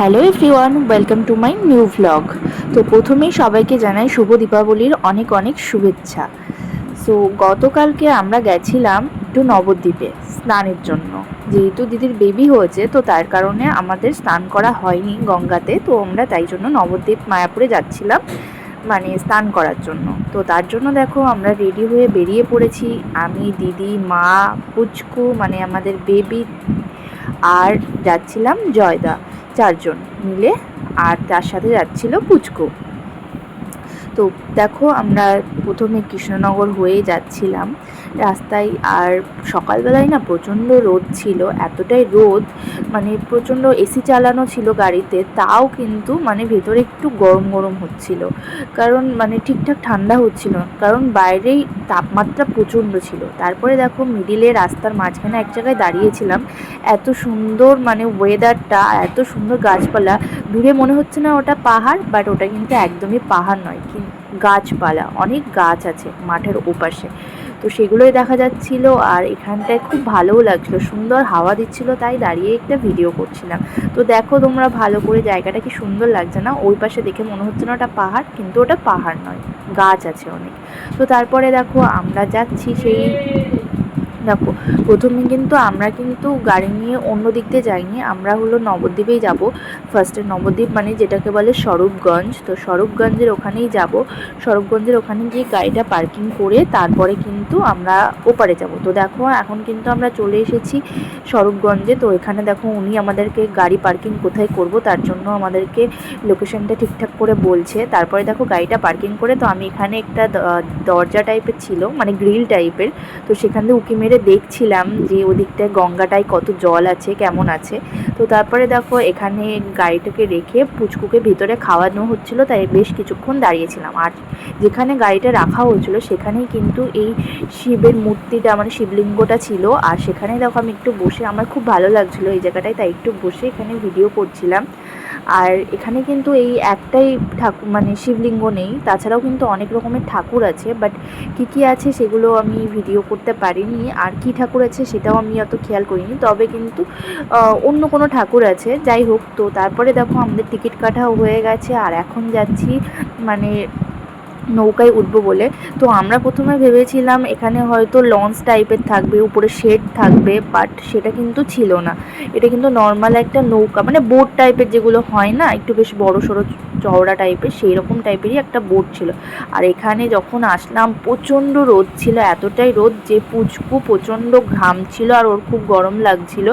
Hello everyone, welcome to my new vlog তো প্রথমেই সবাইকে জানাই শুভ দীপাবলির অনেক অনেক শুভেচ্ছা। সো গতকালকে আমরা গেছিলাম একটু নবদ্বীপে স্নানের জন্য। যেহেতু দিদির বেবি হয়েছে, তো তার কারণে আমাদের স্নান করা হয়নি গঙ্গাতে, তো আমরা তাই জন্য নবদ্বীপ মায়াপুরে যাচ্ছিলাম মানে স্নান করার জন্য। তো তার জন্য দেখো আমরা রেডি হয়ে বেরিয়ে পড়েছি। আমি, দিদি, মা, পুচকু মানে আমাদের বেবি, আর যাচ্ছিলাম জয়দা। চারজন মিলে আর তার সাথে যাচ্ছিল পুচকু। তো দেখো আমরা প্রথমে কৃষ্ণনগর হয়ে যাচ্ছিলাম। রাস্তায়। আর সকালবেলায় না প্রচণ্ড রোদ ছিল, এতটাই রোদ মানে প্রচণ্ড এসি চালানো ছিল গাড়িতে, তাও কিন্তু মানে ভেতরে একটু গরম গরম হচ্ছিল। কারণ মানে ঠিকঠাক ঠান্ডা হচ্ছিল কারণ বাইরেই তাপমাত্রা প্রচণ্ড ছিল। তারপরে দেখো মিডিলে রাস্তার মাঝখানে এক জায়গায় দাঁড়িয়েছিলাম, এত সুন্দর মানে ওয়েদারটা এত সুন্দর গাছপালা, দূরে মনে হচ্ছে না ওটা পাহাড় বাট ওটা কিন্তু একদমই পাহাড় নয়, কিন্তু গাছপালা, অনেক গাছ আছে মাঠের ওপাশে। তো সেগুলোই দেখা যাচ্ছিল আর এখানটায় খুব ভালোও লাগছিল। সুন্দর হাওয়া দিচ্ছিল, তাই দাঁড়িয়ে একটা ভিডিও করছিলাম। তো দেখো তোমরা ভালো করে জায়গাটা কি সুন্দর লাগছে না? ওই পাশে দেখে মনে হচ্ছে না ওটা পাহাড়, কিন্তু ওটা পাহাড় নয়, গাছ আছে অনেক। তো তারপরে দেখো আমরা যাচ্ছি সেই দেখো প্রথমে কিন্তু আমরা কিন্তু গাড়ি নিয়ে অন্য দিক দিয়ে যাইনি, আমরা হলো নবদ্বীপেই যাব। ফার্স্টে নবদ্বীপ মানে যেটাকে বলে স্বরূপগঞ্জ। তো স্বরূপগঞ্জের ওখানেই যাব। স্বরূপগঞ্জের ওখানে গিয়ে গাড়িটা পার্কিং করে তারপরে কিন্তু আমরা ওপারে যাব। তো দেখো, এখন কিন্তু আমরা চলে এসেছি স্বরূপগঞ্জে। তো এখানে দেখো উনি আমাদেরকে গাড়ি পার্কিং কোথায় করব, তার জন্য আমাদেরকে লোকেশনটা ঠিকঠাক করে বলছে। তারপরে দেখো গাড়িটা পার্কিং করে, তো আমি এখানে একটা দরজা টাইপের ছিল মানে গ্রিল টাইপের তো সেখান দিয়ে উকি মেরে দেখছিলাম যে ওদিকটায় গঙ্গাটায় কত জল আছে, কেমন আছে। তো তারপরে দেখো এখানে গাড়িটাকে রেখে পুচকুকে ভিতরে খাওয়ানো হচ্ছিল, তাই বেশ কিছুক্ষণ দাঁড়িয়েছিলাম। আর যেখানে গাড়িটা রাখা হয়েছিল সেখানেই কিন্তু এই শিবের মূর্তিটা মানে শিবলিঙ্গটা ছিল। আর সেখানে দেখো আমি একটু বসে, আমার খুব ভালো লাগছিল এই জায়গাটায়, তাই একটু বসে এখানে ভিডিও করছিলাম। আর এখানে কিন্তু এই একটাই ঠাকুর মানে শিবলিঙ্গ নেই। তাছাড়াও কিন্তু অনেক রকমের ঠাকুর আছে বাট কী কী আছে সেগুলো আমি ভিডিও করতে পারিনি। আর কি ঠাকুর আছে সেটাও আমি অত খেয়াল করিনি। তবে কিন্তু অন্য কোনো ঠাকুর আছে। যাই হোক, তো তারপরে দেখো আমাদের টিকিট কাটা হয়ে গেছে। আর এখন যাচ্ছি মানে নৌকায় উঠবো বলে। তো আমরা প্রথমে ভেবেছিলাম এখানে হয়তো লঞ্চ টাইপের থাকবে, উপরে শেড থাকবে বাট সেটা কিন্তু ছিল না। এটা কিন্তু নর্মাল একটা নৌকা মানে বোট টাইপের যেগুলো হয় না, একটু বেশ বড় সড়ো চওড়া টাইপের সেই রকম টাইপেরই একটা বোট ছিল। আর এখানে যখন আসলাম, প্রচণ্ড রোদ ছিল, এতটাই রোদ যে পুচকু প্রচণ্ড ঘাম ছিল আর ওর খুব গরম লাগছিল।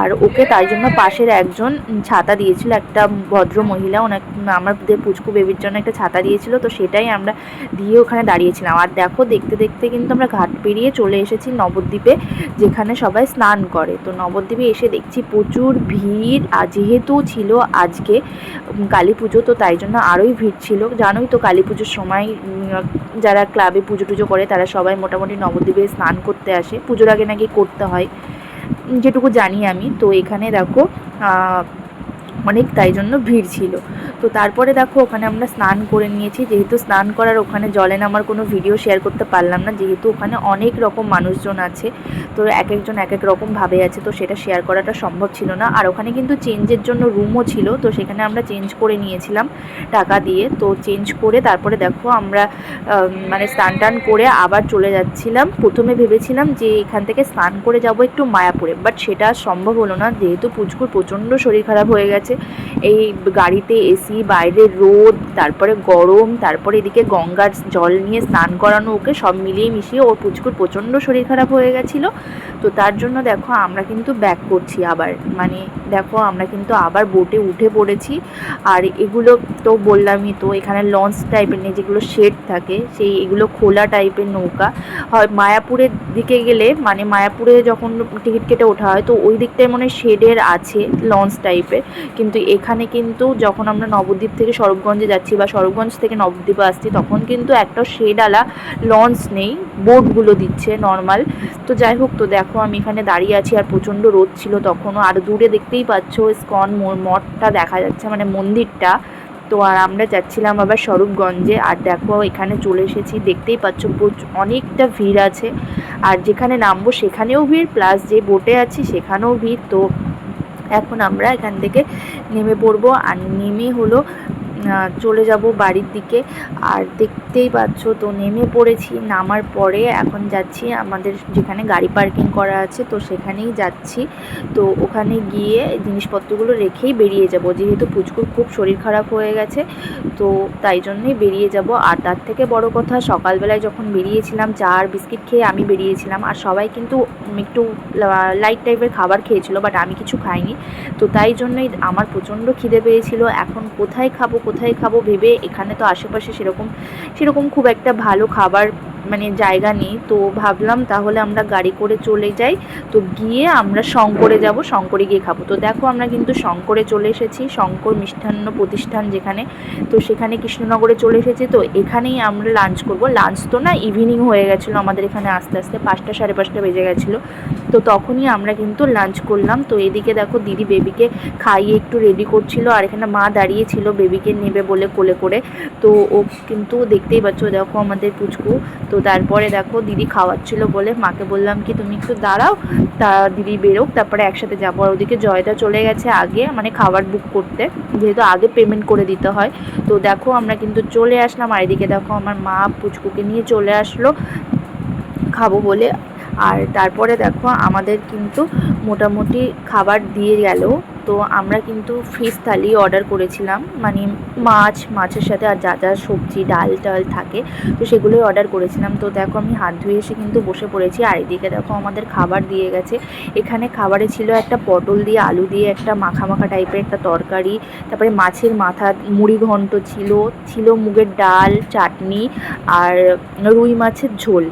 আর ওকে তাই জন্য পাশের একজন ছাতা দিয়েছিল, একটা ভদ্র মহিলা ওনার আমাদের পুচকু বেবির জন্য একটা ছাতা দিয়েছিল, তো সেটাই আমরা দিয়ে ওখানে দাঁড়িয়েছিলাম। আর দেখো, দেখতে দেখতে কিন্তু আমরা ঘাট পেরিয়ে চলে এসেছি নবদ্বীপে, যেখানে সবাই স্নান করে। তো নবদ্বীপে এসে দেখছি প্রচুর ভিড়, আর যেহেতু ছিল আজকে কালী পুজো, তো তাই জন্য আরোই ভিড় ছিল। জানোই তো কালী পুজোর সময় যারা ক্লাবে পুজো টুজো করে, তারা সবাই মোটামুটি নবদ্বীপে স্নান করতে আসে। পুজোর আগে নাকি করতে হয় যেটুকু জানি আমি। তো এখানে দেখো অনেক তাই জন্য ভিড় ছিল। তো তারপরে দেখো ওখানে আমরা স্নান করে নিয়েছি। যেহেতু স্নান করার ওখানে জলে নামার কোনো ভিডিও শেয়ার করতে পারলাম না। যেহেতু ওখানে অনেক রকম মানুষজন আছে, তো এক একজন এক এক রকম ভাবে আছে, তো সেটা শেয়ার করাটা সম্ভব ছিল না। আর ওখানে কিন্তু চেঞ্জের জন্য রুমও ছিল, তো সেখানে আমরা চেঞ্জ করে নিয়েছিলাম টাকা দিয়ে। তো চেঞ্জ করে তারপরে দেখো আমরা মানে স্নান টান করে আবার চলে যাচ্ছিলাম। প্রথমে ভেবেছিলাম যে এখান থেকে স্নান করে যাব একটু মায়াপুরে বাট সেটা সম্ভব হলো না। যেহেতু পুচকুর প্রচণ্ড শরীর খারাপ হয়ে গেছে এই গাড়িতে এসি, বাইরে রোদ, তারপরে গরম, তারপরে এদিকে গঙ্গার জল নিয়ে স্নান করানো, ওকে সব মিলিয়ে মিশিয়ে ওর পুচকুর প্রচণ্ড শরীর খারাপ হয়ে গেছিল। তো তার জন্য দেখো আমরা কিন্তু ব্যাক করছি আবার। মানে দেখো আমরা কিন্তু আবার বোটে উঠে পড়েছি। আর এগুলো তো বললামই তো, এখানে লঞ্চ টাইপের নেই যেগুলো শেড থাকে, সেই এগুলো খোলা টাইপের নৌকা। হয় মায়াপুরের দিকে গেলে মানে মায়াপুরে যখন টিকিট কেটে ওঠা হয়, তো ওই দিকটায় মনে শেডের আছে লঞ্চ টাইপের কিন্তু এখানে কিন্তু যখন আমরা নবদ্বীপ থেকে সরবগঞ্জে যাচ্ছি বা সরবগঞ্জ থেকে নবদ্বীপে আসছি, তখন কিন্তু একটা শেডওয়ালা লঞ্চ নেই বোটগুলো দিচ্ছে নর্মাল তো যাই হোক, তো দেখো আমি এখানে দাঁড়িয়ে আছি আর প্রচণ্ড রোদ ছিল তখনও। আর দূরে দেখতেই পাচ্ছ স্কন মঠটা দেখা যাচ্ছে মানে মন্দিরটা। তো আর আমরা যাচ্ছিলাম আবার স্বরূপগঞ্জে। আর দেখো এখানে চলে এসেছি, দেখতেই পাচ্ছ অনেকটা ভিড় আছে। আর যেখানে নামবো সেখানেও ভিড় প্লাস যে বোটে আছি সেখানেও ভিড়। তো এখন আমরা এখান থেকে নেমে পড়ব। আর নেমে হলো চলে যাব বাড়ির দিকে। আর দেখতেই পাচ্ছ তো নেমে পড়েছি, নামার পরে এখন যাচ্ছি আমাদের যেখানে গাড়ি পার্কিং করা আছে তো সেখানেই যাচ্ছি। তো ওখানে গিয়ে জিনিসপত্রগুলো রেখেই বেরিয়ে যাব, যেহেতু পুচকুর খুব শরীর খারাপ হয়ে গেছে। তো তাই জন্যই বেরিয়ে যাব। আর তার থেকে বড় কথা, সকালবেলায় যখন বেরিয়েছিলাম, চা আর বিস্কিট খেয়ে আমি বেরিয়েছিলাম। আর সবাই কিন্তু একটু লাইট টাইপের খাবার খেয়েছিল বাট আমি কিছু খাইনি। তো তাই জন্যই আমার প্রচণ্ড খিদে পেয়েছিল। এখন কোথায় খাব কোথায় খাব ভেবে এখানে তো আশেপাশে সেরকম সেরকম খুব একটা ভালো খাবার মানে জায়গা নেই। তো ভাবলাম তাহলে আমরা গাড়ি করে চলে যাই। তো গিয়ে আমরা শঙ্করে যাব, শঙ্করে গিয়ে খাব। তো দেখো আমরা কিন্তু শঙ্করে চলে এসেছি, শঙ্কর মিষ্টান্ন প্রতিষ্ঠান যেখানে। তো সেখানে কৃষ্ণনগরে চলে এসেছি। তো এখানেই আমরা লাঞ্চ করব। লাঞ্চ তো না ইভিনিং হয়ে গেছিল আমাদের এখানে আস্তে আস্তে, পাঁচটা সাড়ে পাঁচটা বেজে গেছিল। তো তখনই আমরা কিন্তু লাঞ্চ করলাম। তো এদিকে দেখো দিদি বেবিকে খাইয়ে একটু রেডি করছিল। আর এখানে মা দাঁড়িয়ে ছিল বেবিকে নেবে বলে কোলে করে। তো ও কিন্তু দেখতেই পাচ্ছ, দেখো আমাদের পুচকু। তো তারপরে দেখো দিদি খাওয়াচ্ছিল বলে মাকে বললাম কি, তুমি একটু দাঁড়াও, তা দিদি বেরোক, তারপরে একসাথে যাব। আর ওদিকে জয়দা চলে গেছে আগে মানে খাবার বুক করতে, যেহেতু আগে পেমেন্ট করে দিতে হয়। তো দেখো আমরা কিন্তু চলে আসলাম, আর এদিকে দেখো আমার মা পুচকুকে নিয়ে চলে আসলো খাব বলে। আর তারপরে দেখো আমাদের কিন্তু মোটামুটি খাবার দিয়ে গেল। তো আমরা কিন্তু ফিশ থালি অর্ডার করেছিলাম। মানে মাছ, মাছের সাথে আর যা যা সবজি, ডাল টাল থাকে, তো সেগুলোই অর্ডার করেছিলাম। তো দেখো আমি হাত ধুয়ে এসে কিন্তু বসে পড়েছি। আর এদিকে দেখো আমাদের খাবার দিয়ে গেছে। এখানে খাবারে ছিল একটা পটল দিয়ে আলু দিয়ে একটা মাখা মাখা টাইপের একটা তরকারি। তারপরে মাছের মাথা, মুড়ি ঘন্ট ছিল ছিল মুগের ডাল, চাটনি আর রুই মাছের ঝোল।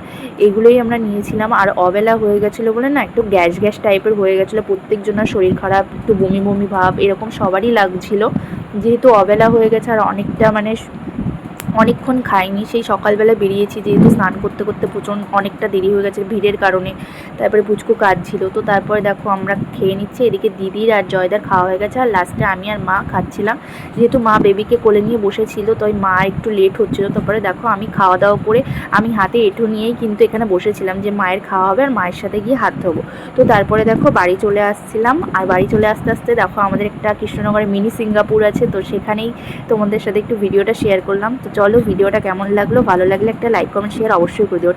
এগুলোই আমরা নিয়েছিলাম। আর অবেলা হয়ে গেছিল বলে না একটু গ্যাস গ্যাস টাইপের হয়ে গেছিল। প্রত্যেকজনের শরীর খারাপ, একটু বমি বমি ভাব এরকম সবারই লাগছিল। যেহেতু অবেলা হয়ে গেছে আর অনেকটা মানে অনেকক্ষণ খাইনি, সেই সকালবেলা বেরিয়েছি যেহেতু স্নান করতে করতে প্রচণ্ড অনেকটা দেরি হয়ে গেছে ভিড়ের কারণে। তারপরে পুচকু কাজ ছিল তো তারপরে দেখো আমরা খেয়ে নিচ্ছি, এদিকে দিদির আর জয়দার খাওয়া হয়ে গেছে। আর লাস্টে আমি আর মা খাচ্ছিলাম। যেহেতু মা বেবিকে কোলে নিয়ে বসেছিল, তাই মা একটু লেট হচ্ছিল। তারপরে দেখো আমি খাওয়া দাওয়া করে আমি হাতে এঁঠো নিয়েই কিন্তু এখানে বসেছিলাম যে মায়ের খাওয়া হবে আর মায়ের সাথে গিয়ে হাত ধোবো। তো তারপরে দেখো বাড়ি চলে আসছিলাম। আর বাড়ি চলে আসতে আসতে দেখো আমাদের একটা কৃষ্ণনগরে মিনি সিঙ্গাপুর আছে, তো সেখানেই তোমাদের সাথে একটু ভিডিওটা শেয়ার করলাম। তো চলো ভিডিওটা কেমন লাগল, ভালো লাগলে একটা লাইক কমেন্ট শেয়ার অবশ্যই করে দিও।